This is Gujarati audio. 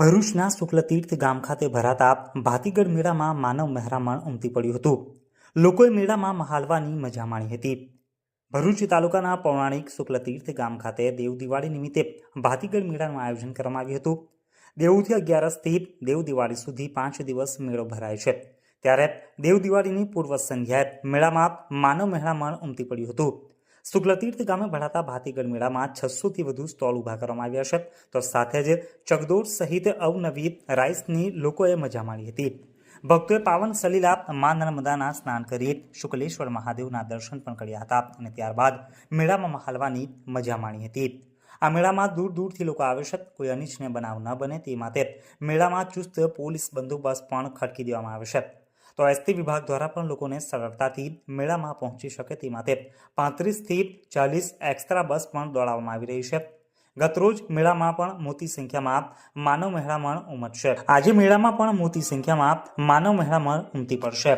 ભરૂચના શુક્લતીર્થ ગામ ખાતે ભરાતા ભાતીગઢ મેળામાં માનવ મહેરામણ ઉમટી પડ્યું હતું. લોકોએ મેળામાં મહાલવાની મજા માણી હતી. ભરૂચ તાલુકાના પૌરાણિક શુક્લતીર્થ ગામ ખાતે દેવ દિવાળી નિમિત્તે ભાતીગઢ મેળાનું આયોજન કરવામાં આવ્યું હતું. દેવથી અગિયારસથી દેવ દિવાળી સુધી પાંચ દિવસ મેળો ભરાય છે. ત્યારે દેવ દિવાળીની પૂર્વ સંધ્યાએ મેળામાં માનવ મહેરામણ ઉમટી પડ્યું હતું. શુક્લતીર્થ ગામે ભરાતા ભાતીગઢ મેળામાં છસોથી વધુ સ્ટોલ ઊભા કરવામાં આવ્યા છે. તો સાથે જ ચકદોર સહિત અવનવી રાઈસની લોકોએ મજા માણી હતી. ભક્તોએ પાવન સલીલા મા નર્મદાના સ્નાન કરી શુક્લેશ્વર મહાદેવના દર્શન પણ કર્યા હતા અને ત્યારબાદ મેળામાં મહાલવાની મજા માણી હતી. આ મેળામાં દૂર દૂરથી લોકો આવે છે. કોઈ અનિચ્છને બનાવ ન બને તે માટે મેળામાં ચુસ્ત પોલીસ બંદોબસ્ત પણ ખડકી દેવામાં આવે છે. તો એસટી વિભાગ દ્વારા પણ લોકોને સરળતાથી મેળામાં પહોંચી શકે તે માટે પાંત્રીસથી ચાલીસ એક્સ્ટ્રા બસ પણ દોડાવવામાં આવી રહી છે. ગતરોજ મેળામાં પણ મોટી સંખ્યામાં માનવ મહેરામણ ઉમટશે. આજે મેળામાં પણ મોટી સંખ્યામાં માનવ મહેરામણ ઉમટી પડશે.